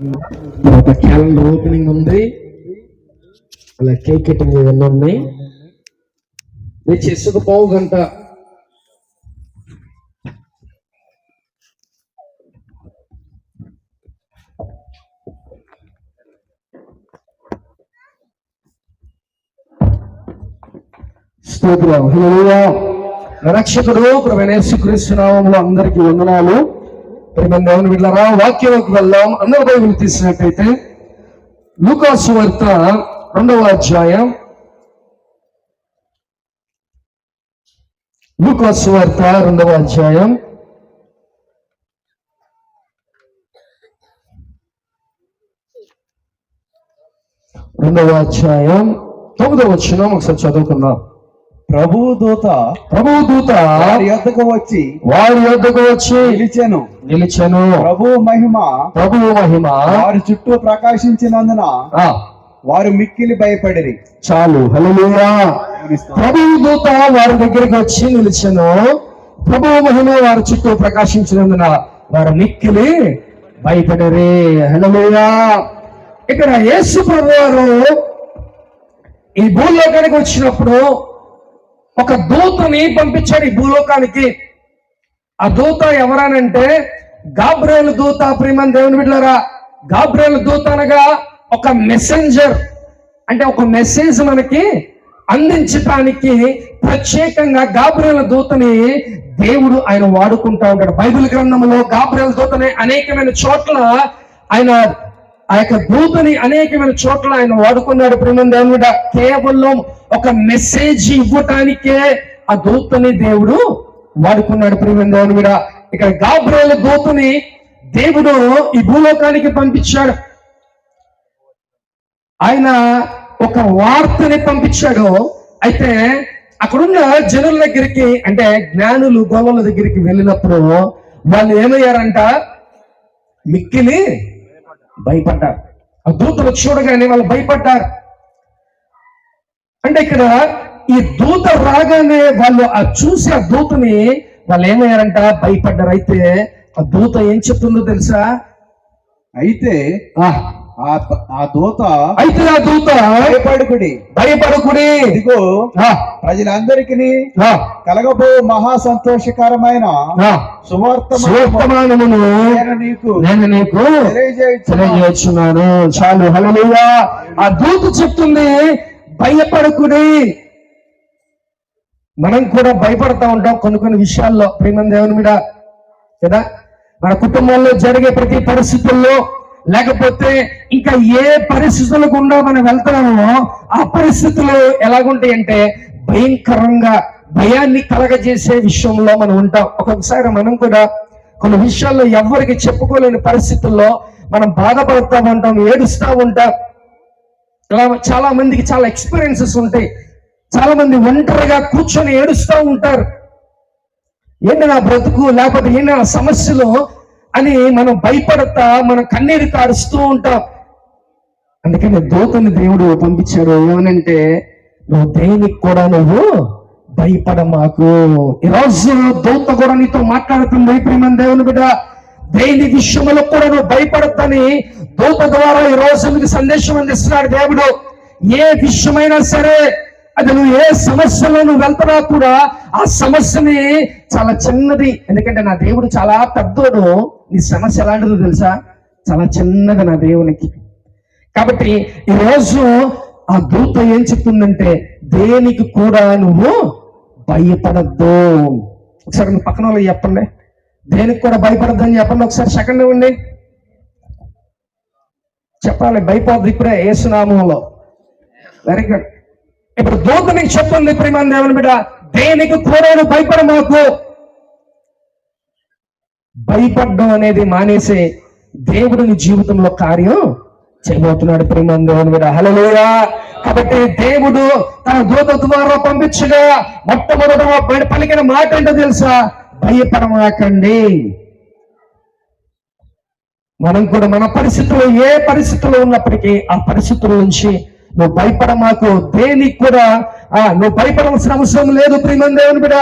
ఒక calendar opening ఉంది. అలా కేక్ కటింగ్ ఇవన్నీ ఉన్నాయి వచ్చేసి ఒక పావు గంట. స్తోత్రం. రక్షకుడు రక్షకుడు ప్రవేశకృష్ణనామంలో అందరికీ వందనాలు. ప్రేమ దేవుని బిడ్డలారా వాక్యంలోకి వెళ్దాం. అందరి బైబిల్ తీసినట్టయితే లూకాసు వార్త రెండవ అధ్యాయం. లూకాసు వార్త రెండవ అధ్యాయం. రెండవ అధ్యాయం తొమ్మిదవ వచ్చిన ఒకసారి చదువుకుందాం. ప్రభువు దూత ప్రభువు దూత వారి యొద్దకు వచ్చి వారి యొద్దకు వచ్చి పిలిచెను నిలిచెను. ప్రభువు మహిమ ప్రభువు మహిమ. వారి చుట్టూ ప్రకాశించినందున వారు మిక్కిలి భయపడిరి. చాలు. హల్లెలూయా. ప్రభువు దూత వారి దగ్గరికి వచ్చి నిలిచెను. ప్రభువు మహిమ వారి చుట్టూ ప్రకాశించినందున వారు మిక్కిలి భయపడరే. హల్లెలూయా. ఇక్కడ యేసు ప్రభు వారు ఈ భూలోకానికి వచ్చినప్పుడు ఒక దూతని పంపించాడు ఈ భూలోకానికి. ఆ దూత ఎవరనంటే గాబ్రేలు దూత ప్రియమని దేవుని బిడ్డలారా. గాబ్రేలు దూత అనగా ఒక మెసెంజర్ అంటే ఒక మెసేజ్ మనకి అందించటానికి ప్రత్యేకంగా గాబ్రేల దూతని దేవుడు ఆయన వాడుకుంటా ఉంటాడు. బైబిల్ గ్రంథంలో గాబ్రేల దూతని అనేకమైన చోట్ల ఆయన ఆ యొక్క దూతని అనేకమైన చోట్ల ఆయన వాడుకున్నాడు. ప్రేమ దేవుని కేవలం ఒక మెసేజ్ ఇవ్వటానికే ఆ దూతని దేవుడు వాడుకున్నాడు. ప్రేమ దేవుడు ఇక్కడ గాబ్రేల దూతని దేవుడు ఈ భూలోకానికి పంపించాడు. ఆయన ఒక వార్తని పంపించాడు. అయితే అక్కడున్న జనుల దగ్గరికి అంటే జ్ఞానులు గోవల దగ్గరికి వెళ్ళినప్పుడు వాళ్ళు ఏమయ్యారంట? మిక్కిలి భయపడ్డారు. ఆ దూతలు చూడగానే వాళ్ళు భయపడ్డారు. అంటే ఇక్కడ ఈ దూత రాగానే వాళ్ళు ఆ చూసి ఆ దూతని వాళ్ళు ఏమయ్యారంట? భయపడ్డారు. అయితే ఆ దూత ఏం చెప్తుందో తెలుసా? అయితే ఆ, దూత అయితే ఆ దూత భయపడుకుడి భయపడకుడి ఇదిగో ప్రజలందరికీ కలగబో మహా సంతోషకరమైన సువర్తమానమును నీకు నేను నీకు. తెలియజేస్తున్నాను చాలు హల్లెలూయా. ఆ దూత చెప్తుంది భయపడకుడి మనం కూడా భయపడతా ఉంటాం కొన్ని కొన్ని విషయాల్లో ప్రేమ దేవుని మీద కదా? మన కుటుంబంలో జరిగే ప్రతి పరిస్థితుల్లో లేకపోతే ఇంకా ఏ పరిస్థితులు గుండా మనం వెళ్తున్నామో ఆ పరిస్థితులు ఎలాగుంటాయంటే భయంకరంగా భయాన్ని కలగజేసే విషయంలో మనం ఉంటాం. ఒక్కొక్కసారి మనం కూడా కొన్ని విషయాల్లో ఎవరికి చెప్పుకోలేని పరిస్థితుల్లో మనం బాధపడుతూ ఉంటాం ఏడుస్తూ ఉంటాం. ఇలా చాలా మందికి చాలా ఎక్స్పీరియన్సెస్ ఉంటాయి. చాలా మంది ఒంటరిగా కూర్చొని ఏడుస్తూ ఉంటారు. ఏంటి నా బ్రతుకు? లేకపోతే ఏంటి నా సమస్యలు? అని మనం భయపడతా మనం కన్నీరు కారుస్తూ ఉంటాం. అందుకని దూతని దేవుడు పంపించాడు. ఏమనంటే నువ్వు దేనికి కూడా నువ్వు భయపడ మాకు ఈరోజు దూత కూడా నీతో మాట్లాడుతుంది ప్రేమ దేవుని బిడ్డ దేని విషయంలో కూడా నువ్వు భయపడద్దని దూత ద్వారా ఈ రోజు నీకు సందేశం అందిస్తున్నాడు దేవుడు. ఏ విషయమైనా సరే అది నువ్వు ఏ సమస్యలో నువ్వు వెళ్తున్నా కూడా ఆ సమస్యని చాలా చిన్నది. ఎందుకంటే నా దేవుడు చాలా పెద్దోడు. నీ సమస్య ఎలాంటిదో తెలుసా? చాలా చిన్నది నా దేవునికి. కాబట్టి ఈరోజు ఆ దూత ఏం చెప్తుందంటే దేనికి కూడా నువ్వు భయపడద్దు. ఒకసారి మీ పక్కన వాళ్ళు చెప్పండి. దేనికి కూడా భయపడద్దు అని చెప్పండి. ఒకసారి సెకండ్ ఇవ్వండి. చెప్పాలి భయపడద్దు ఇప్పుడే ఏసునామంలో. వెరీ గుడ్ ఇప్పుడు దూత నీకు చెప్తుంది ప్రేమ దేవుని బిడ్డ. దేనికి కూడా భయపడ మాకు భయపడడం అనేది మానేసి దేవుడు నీ జీవితంలో కార్యం చేయబోతున్నాడు ప్రేమ దేవుని బిడ్డ. హల్లెలూయా. కాబట్టి దేవుడు తన దూత ద్వారా పంపించగా మొట్టమొదట పలికిన మాట ఏంటో తెలుసా? భయపడమాకండి. మనం కూడా మన పరిస్థితుల్లో ఏ పరిస్థితుల్లో ఉన్నప్పటికీ ఆ పరిస్థితుల నుంచి నువ్వు భయపడ మాకు దేనికి కూడా ఆ నువ్వు భయపడవలసిన అవసరం లేదు ప్రియమని దేవుని బిడ్డ.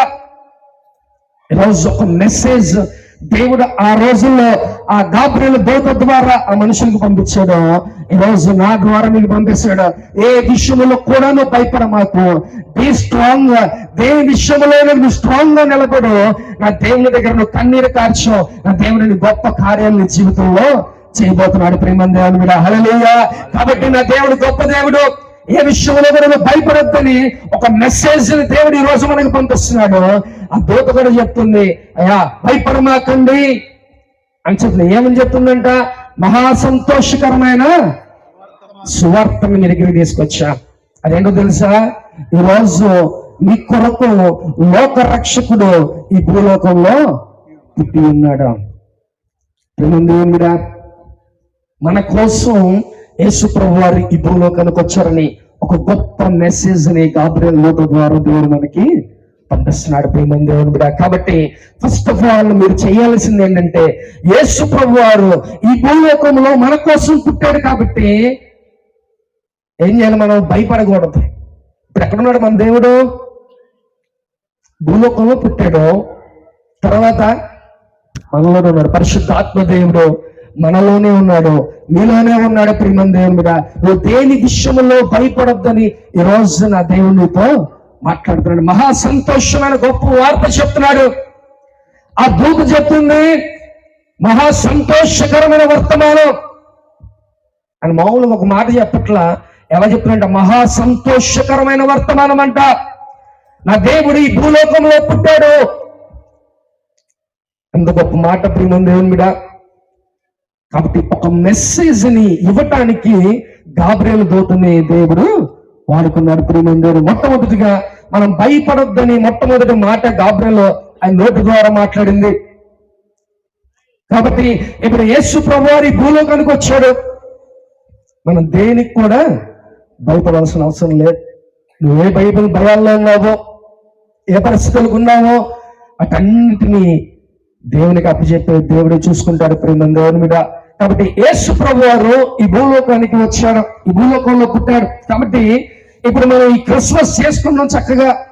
ఈరోజు ఒక మెసేజ్ దేవుడు ఆ రోజుల్లో ఆ గాబ్రియల్ దూత ద్వారా ఆ మనుషులకు పంపించాడు. ఈ రోజు నా ద్వారా నీకు పంపిస్తాడు. ఏ విషయంలో కూడా నువ్వు భయపడ మాకు బీ స్ట్రాంగ్గా దేని విషయంలో నువ్వు స్ట్రాంగ్గా నిలబడు. నా దేవుని దగ్గర నువ్వు కన్నీరు కార్చు. నా దేవుడిని గొప్ప కార్యాలు నీ జీవితంలో చేయబోతున్నాడు ప్రేమ దేవుని మీద కాబట్టి నా దేవుడు గొప్ప దేవుడు. ఏ విషయంలో కూడా భయపడొద్దని ఒక మెసేజ్ దేవుడు ఈ రోజు మనకు పంపిస్తున్నాడు. ఆ దూత కూడా చెప్తుంది అయ్యా భయపడమాకండి. అని చెప్తుంది. ఏమని చెప్తుందంట? మహా సంతోషకరమైన సువార్తను మీ దగ్గరికి తీసుకొచ్చా. అదేంటో తెలుసా? ఈరోజు మీ కొరకు లోక రక్షకుడు ఈ భూలోకంలో పుట్టి ఉన్నాడు. ప్రేమందేవుడా మన కోసం యేసు ప్రభు వారు ఈ భూలోకానికి వచ్చారని ఒక గొప్ప మెసేజ్ని గాబ్రియల్ లోక ద్వారా దేవుడు మనకి పంపిస్తున్నాడు. ప్రేమ దేవుని బిడ్డ కాబట్టి ఫస్ట్ ఆఫ్ ఆల్ మీరు చేయాల్సింది ఏంటంటే యేసు ప్రభు వారు ఈ భూలోకంలో మన కోసం పుట్టాడు కాబట్టి ఏం చేయాలి మనం? భయపడకూడదు. ఇప్పుడు ఎక్కడున్నాడు మన దేవుడు? భూలోకంలో పుట్టాడు. తర్వాత మనలో ఉన్నాడు పరిశుద్ధాత్మ దేవుడు. మనలోనే ఉన్నాడు. మీలోనే ఉన్నాడు ప్రియమన్ దేవుని నువ్వు దేని విషయంలో భయపడొద్దని ఈ రోజు నా దేవునితో మాట్లాడుతున్నాడు. మహా సంతోషమైన గొప్ప వార్త చెప్తున్నాడు. ఆ దూత చెప్తుంది మహా సంతోషకరమైన వర్తమానం. అని మామూలుగా ఒక మాట చెప్పట్లా ఎలా చెప్తున్నా మహా సంతోషకరమైన వర్తమానం అంట. నా దేవుడు ఈ భూలోకంలో పుట్టాడు. ఎంత గొప్ప మాట ప్రియమం దేవుని మీద కాబట్టి ఒక మెసేజ్ని ఇవ్వటానికి గాబ్రేలు దూతని దేవుడు వాడుకున్నాడు. ప్రేమ దేవుడు మొట్టమొదటిగా మనం భయపడొద్దని మొట్టమొదటి మాట గాబ్రేలో ఆయన నోటి ద్వారా మాట్లాడింది. కాబట్టి ఇప్పుడు యేసు ప్రభు వారి భూలోకానికి వచ్చాడు. మనం దేనికి కూడా భయపడాల్సిన అవసరం లేదు. నువ్వే బైబిల్ భయాల్లో ఉన్నావో ఏ పరిస్థితులకు ఉన్నావో అటన్నిటినీ దేవునికి అప్పచెప్పే దేవుడే చూసుకుంటాడు. ప్రేమ దేవుని మీద కాబట్టి యేసు ప్రభు వారు ఈ భూలోకానికి వచ్చాడు ఈ భూలోకంలో పుట్టాడు. కాబట్టి ఇప్పుడు మనం ఈ క్రిస్మస్ చేసుకున్నాం చక్కగా.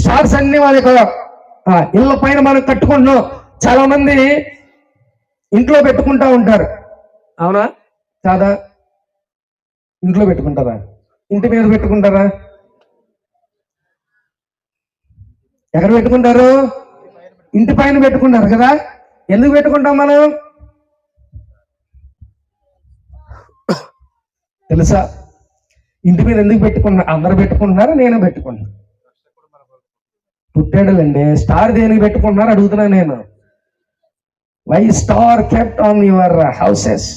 స్టార్స్ అన్ని మన ఇళ్ళ పైన మనం కట్టుకుంటున్నాం. చాలా మంది ఇంట్లో పెట్టుకుంటా ఉంటారు. అవునా? కాదా? ఇంట్లో పెట్టుకుంటారా? ఇంటి మీద పెట్టుకుంటారా? ఎక్కడ పెట్టుకుంటారు? ఇంటి పైన పెట్టుకుంటారు కదా? ఎందుకు పెట్టుకుంటాం మనం? తెలుసా? ఇంటి మీద ఎందుకు పెట్టుకున్నా అందరు పెట్టుకుంటున్నారా? నేను పెట్టుకున్నా పుట్టాడులండి. స్టార్ దేనికి పెట్టుకుంటున్నారు అడుగుతున్నా నేను. Why star kept on your houses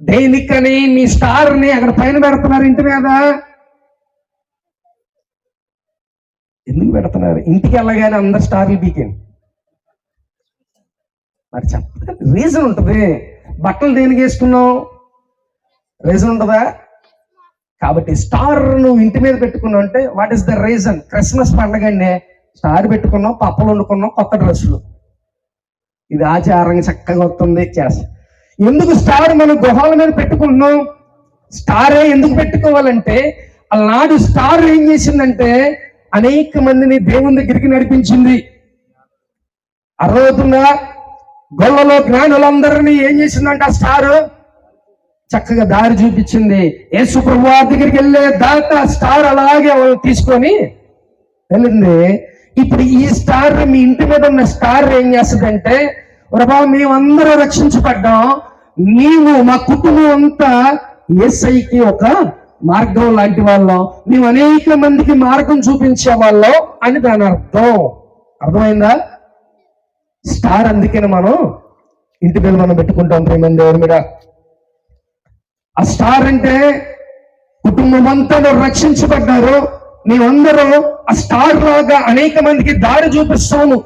దేనికని మీ స్టార్ని అక్కడ పైన పెడుతున్నారు ఇంటి మీద? ఎందుకు పెడుతున్నారు? ఇంటికి వెళ్ళగానే అందరు స్టార్లు పీకండి మరి చెప్ప రీజన్ ఉంటుంది. బట్టలు దేనికి వేసుకున్నావు? రీజన్ ఉంటుందా? కాబట్టి స్టార్ నువ్వు ఇంటి మీద పెట్టుకున్నావు అంటే what is the reason Christmas పండగనే అండి స్టార్ పెట్టుకున్నావు పప్పలు వండుకున్నావు కొత్త డ్రెస్సులు. ఇది ఆచారంగా చక్కగా వస్తుంది. చేస్తాం ఎందుకు స్టార్ మనం గుహాల మీద పెట్టుకుంటున్నాం? స్టారే ఎందుకు పెట్టుకోవాలంటే అలనాడు స్టార్ ఏం చేసిందంటే అనేక మందిని దేవుని దగ్గరికి నడిపించింది. అర్థమవుతుందా గొల్లలో జ్ఞానులందరినీ ఏం చేసిందంట ఆ స్టార్? చక్కగా దారి చూపించింది. యేసు ప్రభు దగ్గరికి వెళ్ళే దాకా స్టార్ అలాగే తీసుకొని వెళ్ళింది. ఇప్పుడు ఈ స్టార్ మీ ఇంటి మీద ఉన్న స్టార్ ఏం చేస్తుందంటే ప్రభా మేమందరూ రక్షించబడ్డాం. నీవు మా కుటుంబం అంతా ఎస్ఐకి ఒక మార్గం లాంటి వాళ్ళం. మేము అనేక మందికి మార్గం చూపించే వాళ్ళం అని దాని అర్థం. అర్థమైందా? స్టార్ అందుకని మనం ఇంటి మీద మనం పెట్టుకుంటాం ప్రేమ ఎవరి మీద? ఆ స్టార్ అంటే కుటుంబం అంతా రక్షించబడ్డారు. మేమందరూ ఆ స్టార్ లాగా అనేక మందికి దారి చూపిస్తాము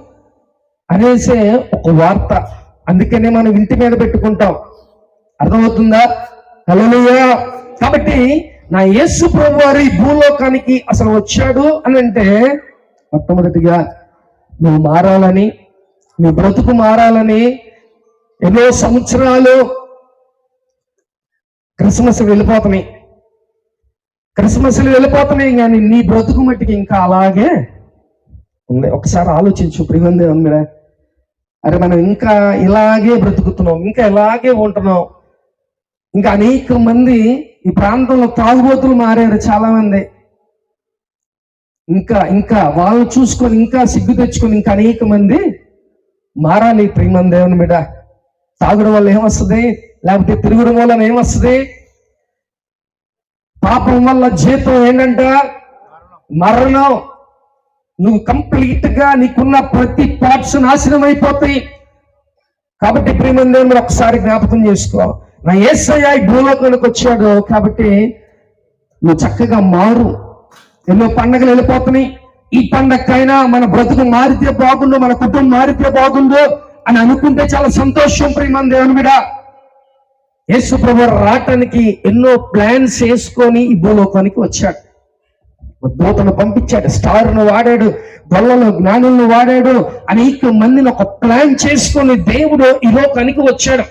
అనేసే ఒక వార్త. అందుకనే మనం ఇంటి మీద పెట్టుకుంటాం. అర్థమవుతుందా? హల్లెలూయా! కాబట్టి నా యేసు ప్రభు వారు ఈ భూలోకానికి అసలు వచ్చాడు అని అంటే మొట్టమొదటిగా నువ్వు మారాలని నీ బ్రతుకు మారాలని ఎన్నో సంవత్సరాలు క్రిస్మస్ వెళ్ళిపోతున్నాయి. క్రిస్మస్లు వెళ్ళిపోతున్నాయి కానీ నీ బ్రతుకు మట్టికి ఇంకా అలాగే ఉంది. ఒకసారి ఆలోచించు ప్రియందేవం మీద అరే మనం ఇంకా ఇలాగే బ్రతుకుతున్నాం ఇంకా ఇలాగే ఉంటున్నాం. ఇంకా అనేక మంది ఈ ప్రాంతంలో తాగుబోతులు మారారు చాలా మంది ఇంకా ఇంకా వాళ్ళు చూసుకొని ఇంకా సిగ్గు తెచ్చుకొని ఇంకా అనేక మంది మారాలి ప్రేమం దేవుని బిడ్డ తాగడం వల్ల ఏమొస్తుంది? లేకపోతే తిరుగుడు వల్ల ఏమొస్తుంది? పాపం వల్ల జీతం ఏంటంట? మరణం. నువ్వు కంప్లీట్గా నీకున్న ప్రతి పార్ట్స్ నాశనం అయిపోతాయి కాబట్టి ప్రేమ దేవుడు ఒకసారి జ్ఞాపకం చేసుకో. నా ఏసయ్య ఈ భూలోకానికి వచ్చాడు కాబట్టి నువ్వు చక్కగా మారు. ఎన్నో పండగలు వెళ్ళిపోతున్నాయి. ఈ పండగకైనా మన బ్రతుకు మారితే బాగుండు మన కుటుంబం మారితే బాగుండు అని అనుకుంటే చాలా సంతోషం ప్రేమ దేవుని బిడ. యేసు ప్రభు రావటానికి ఎన్నో ప్లాన్స్ వేసుకొని ఈ భూలోకానికి వచ్చాడు. దూతను పంపించాడు స్టార్ను వాడాడు గొల్లలో జ్ఞానులను వాడాడు అనేక మందిని ఒక ప్లాన్ చేసుకొని దేవుడు ఈ లోకానికి వచ్చాడు.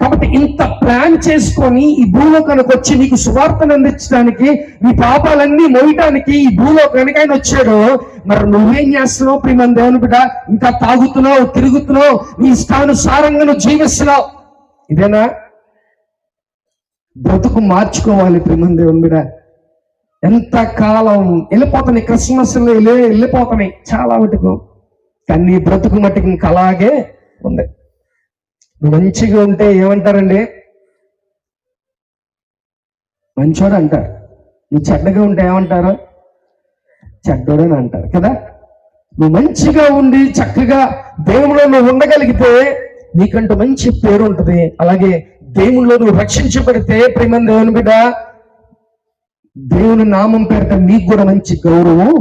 కాబట్టి ఇంత ప్లాన్ చేసుకొని ఈ భూలోకానికి వచ్చి నీకు సువార్తను అందించడానికి నీ పాపాలన్నీ మోయటానికి ఈ భూలోకానికి ఆయన వచ్చాడు. మరి నువ్వేం చేస్తున్నావు? ప్రియమని దేవుని బిడ్డ ఇంకా తాగుతున్నావు తిరుగుతున్నావు నీ ఇష్టానుసారంగా నువ్వు జీవిస్తున్నావు. ఇదేనా? బ్రతుకు మార్చుకోవాలి ప్రియమని దేవుని ఎంత కాలం వెళ్ళిపోతున్నాయి క్రిస్మస్ వెళ్ళిపోతున్నాయి చాలా మటుకు. కానీ నీ బ్రతుకు మట్టుకు ఇంకా అలాగే ఉంది. నువ్వు మంచిగా ఉంటే ఏమంటారండి? మంచోడు అంటారు. నువ్వు చెడ్డగా ఉంటే ఏమంటారు? చెడ్డోడు అని అంటారు కదా? నువ్వు మంచిగా ఉండి చక్కగా దేవుడు నువ్వు ఉండగలిగితే నీకంటూ మంచి పేరు ఉంటుంది. అలాగే దేవుళ్ళు నువ్వు రక్షించబడితే ప్రేమ దేవుని బిడ్డ దేవుని నామం పేరిట నీకు కూడా మంచి గౌరవం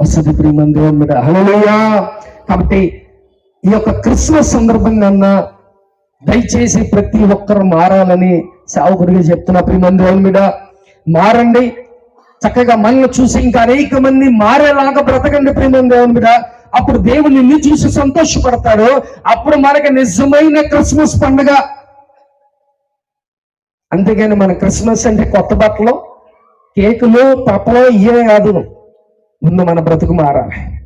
వసతి ప్రేమ దేవుని బిడ్డ. హలోయా కాబట్టి ఈ యొక్క క్రిస్మస్ సందర్భంగా అన్న దయచేసి ప్రతి ఒక్కరు మారాలని సావుకుడిగా చెప్తున్నా ప్రేమ దేవుని మీద మారండి. చక్కగా మనల్ని చూసి ఇంకా అనేక మంది మారేలాగా బ్రతకండి ప్రేమ దేవుని బిడ్డ. అప్పుడు దేవుడు నిన్ను చూసి సంతోషపడతాడు. అప్పుడు మనకి నిజమైన క్రిస్మస్ పండుగ. అంతేగాని మన క్రిస్మస్ అంటే కొత్త బట్టలు కేకులు పప్పలు ఇవే కాదు. ముందు మన బ్రతుకు మారాలి.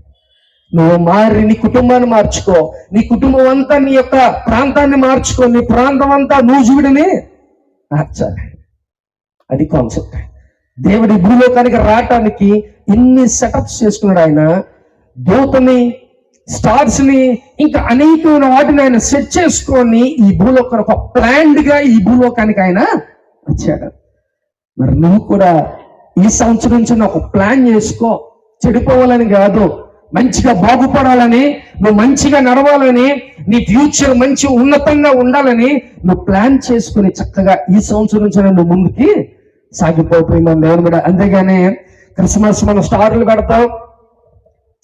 నువ్వు మారి నీ కుటుంబాన్ని మార్చుకో. నీ కుటుంబం అంతా నీ యొక్క ప్రాంతాన్ని మార్చుకో. నీ ప్రాంతం అంతా నూజుడిని మార్చాలి. అది కాన్సెప్ట్ దేవుడి భూలోకానికి రావటానికి ఇన్ని సెటప్స్ చేసుకున్నాడు ఆయన? దూతని స్టార్స్ని ఇంకా అనేకమైన వాటిని ఆయన సెట్ చేసుకొని ఈ భూలోకానికి ఒక ప్లాండ్గా ఈ భూలోకానికి ఆయన వచ్చాడు మరి నువ్వు కూడా ఈ సంవత్సరం నుంచి ఒక ప్లాన్ చేసుకో. చెడిపోవాలని కాదు. మంచిగా బాగుపడాలని నువ్వు మంచిగా నడవాలని నీ ఫ్యూచర్ మంచి ఉన్నతంగా ఉండాలని నువ్వు ప్లాన్ చేసుకుని చక్కగా ఈ సంవత్సరం నుంచి నువ్వు ముందుకి సాగిపోతుంది మన దేవుని కూడా అంతేగానే క్రిస్మస్ మనం స్టార్లు పెడతావు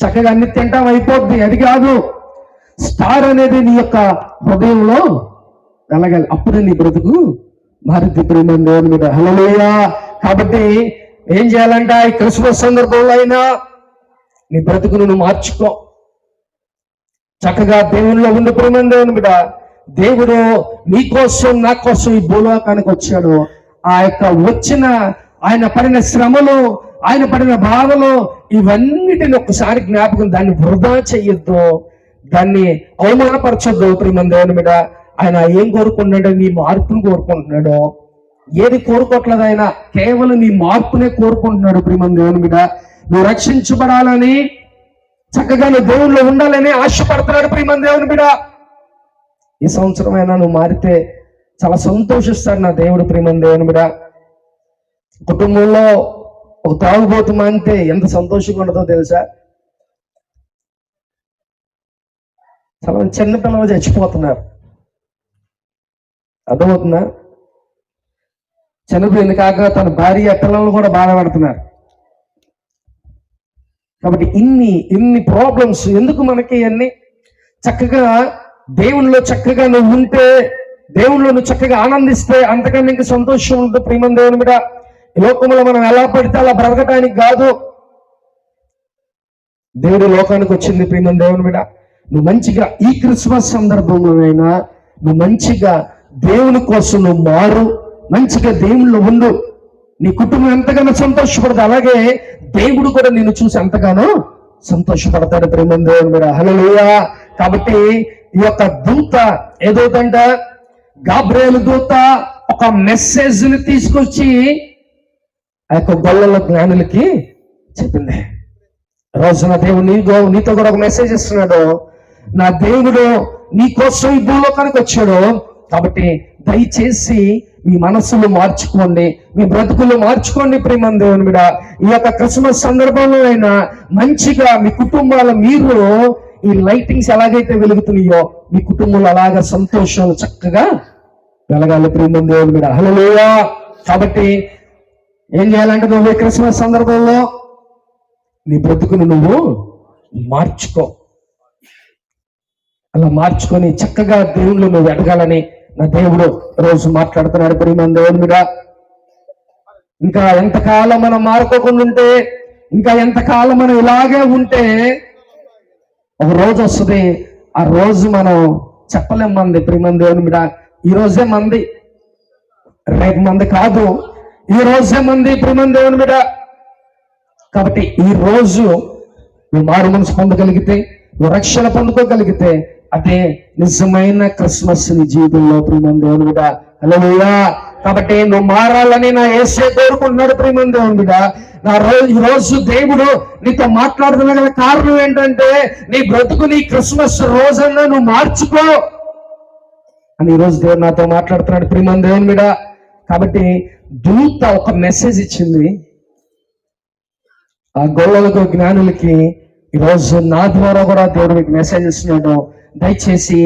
చక్కగా అన్ని తింటాం అయిపోద్ది. అది కాదు. స్టార్ అనేది నీ యొక్క హృదయంలో వెళ్ళగాలి అప్పుడే నీ బ్రతుకు మారుతి ప్రేమ దేవుని మీద. హలోయా కాబట్టి ఏం చేయాలంట ఈ క్రిస్మస్ సందర్భంలో అయినా నీ బ్రతుకు నువ్వు మార్చుకో. చక్కగా దేవునిలో ఉండి ప్రేమ దేవుని మీద. దేవుడు నీ కోసం నా కోసం ఈ భూలోకానికి వచ్చాడు. ఆ యొక్క వచ్చిన ఆయన పడిన శ్రమలు ఆయన పడిన బాధలు ఇవన్నిటిని ఒక్కసారి జ్ఞాపకం దాన్ని వృధా చెయ్యొద్దు దాన్ని అవమానపరచొద్దు ప్రేమ దేవుని మీద. ఆయన ఏం కోరుకుంటున్నాడు నీ మార్పును కోరుకుంటున్నాడు ఏది కోరుకోవట్లేదు ఆయన కేవలం నీ మార్పునే కోరుకుంటున్నాడు ప్రేమ దేవుని మీద. నువ్వు రక్షించబడాలని చక్కగా నువ్వు దేవుళ్ళు ఉండాలని ఆశపడుతున్నాడు ప్రేమ దేవుని మీద. ఈ సంవత్సరం అయినా నువ్వు మారితే చాలా సంతోషిస్తాడు నా దేవుడు ప్రేమ దేవుని మీద. కుటుంబంలో ఒక తాగుబోతుమా అంటే ఎంత సంతోషంగా ఉండదో తెలుసా? చాలా చిన్న పిల్లలు చచ్చిపోతున్నారు. అర్థమవుతుందా? చనిపోయింది కాక తన భార్య పిల్లలు కూడా బాధపడుతున్నారు. కాబట్టి ఇన్ని ఇన్ని ప్రాబ్లమ్స్ ఎందుకు మనకి అన్ని చక్కగా దేవునిలో చక్కగా నువ్వు ఉంటే దేవుళ్ళు నువ్వు చక్కగా ఆనందిస్తే అంతకన్నా ఇంకా సంతోషం ఉంటుంది ప్రేమ దేవుని మీద. లోకంలో మనం ఎలా పడితే అలా బ్రతకటానికి కాదు. దేవుడు లోకానికి వచ్చింది ప్రేమ దేవుని బిడ నువ్వు మంచిగా ఈ క్రిస్మస్ సందర్భంలోనైనా నువ్వు మంచిగా దేవుని కోసం నువ్వు మారు మంచిగా దేవుళ్ళు ఉండు. నీ కుటుంబం ఎంతగానో సంతోషపడదు. అలాగే దేవుడు కూడా నిన్ను చూసి ఎంతగానో సంతోషపడతాడు ప్రేమ దేవుని మీద హలోయా కాబట్టి ఈ యొక్క దూత ఏదోదంట? గాబ్రేలు దూత ఒక మెసేజ్ని తీసుకొచ్చి ఆ యొక్క గొల్లల జ్ఞానులకి చెప్పింది. రోజున దేవుడు నీతో నీతో కూడా ఒక మెసేజ్ ఇస్తున్నాడు. నా దేవుడు నీ కోసం ఈ భూలోకానికి వచ్చాడు. కాబట్టి దయచేసి మీ మనసులు మార్చుకోండి మీ బ్రతుకులు మార్చుకోండి ప్రేమం దేవుని మీద ఈ యొక్క క్రిస్మస్ సందర్భంలో అయినా మంచిగా మీ కుటుంబాల మీరు ఈ లైటింగ్స్ ఎలాగైతే వెలుగుతున్నాయో మీ కుటుంబంలో అలాగా సంతోషాలు చక్కగా వెలగాలి ప్రేమం దేవుని మీద హలో కాబట్టి ఏం చేయాలంటే నువ్వు క్రిస్మస్ సందర్భంలో నీ బ్రతుకును నువ్వు మార్చుకో. అలా మార్చుకొని చక్కగా దేవుళ్ళు నువ్వు ఎదగాలని నా దేవుడు రోజు మాట్లాడుతున్నాడు ప్రియమైన దేవుని మీద ఇంకా ఎంతకాలం మనం మారుకోకుండా ఉంటే ఇంకా ఎంతకాలం మనం ఇలాగే ఉంటే ఒక రోజు వస్తుంది. ఆ రోజు మనం చెప్పలేం మంది ప్రియమైన దేవుని మీద ఈ రోజే మంది. రేపు మంది కాదు. ఈ రోజే మంది ప్రియమైన దేవుని మీద కాబట్టి ఈ రోజు నువ్వు మారు మనసు పొందగలిగితే నువ్వు రక్షణ పొందుకోగలిగితే అదే నిజమైన క్రిస్మస్ నీ జీవితంలో ప్రియమం దేవుని బిడ్డ. అలవయ్యా కాబట్టి నువ్వు మారాలని నా ఏసే కోరుకుంటున్నాడు ప్రియమం దేవుని బిడ్డ. నా రోజు ఈ రోజు దేవుడు నీతో మాట్లాడుతున్న కారణం ఏంటంటే నీ బ్రతుకు నీ క్రిస్మస్ రోజన్నా నువ్వు మార్చుకో. అని ఈ రోజు దేవుడు నాతో మాట్లాడుతున్నాడు ప్రియమం దేవుని బిడ్డ. కాబట్టి దూత ఒక మెసేజ్ ఇచ్చింది. ఆ గొల్లలకు జ్ఞానులకి ఈరోజు నా ద్వారా కూడా దేవుడు మీకు మెసేజ్ ఇస్తున్నాడు. దయచేసి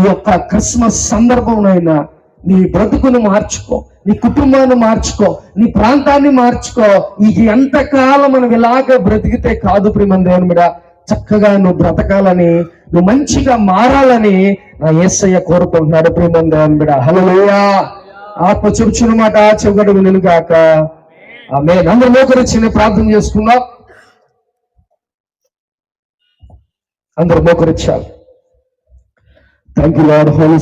ఈ యొక్క క్రిస్మస్ సందర్భంలో నీ బ్రతుకును మార్చుకో నీ కుటుంబాన్ని మార్చుకో నీ ప్రాంతాన్ని మార్చుకో. ఇది ఎంతకాలం మనం ఇలాగ బ్రతికితే కాదు ప్రియమని దేవుని మీద చక్కగా నువ్వు బ్రతకాలని నువ్వు మంచిగా మారాలని నా యేసయ్య కోరుకుంటున్నాడు ప్రియమని దేవుని మీద హలోయా ఆత్మ చెబుచున్న మాట చెవిగడు వినుగాక గాక. ఆమె అందరూ చిన్న ప్రార్థన చేసుకుందాం. అందరూ మోకరిచ్చారు థ్యాంక్ యూ లాడ్ హోలీ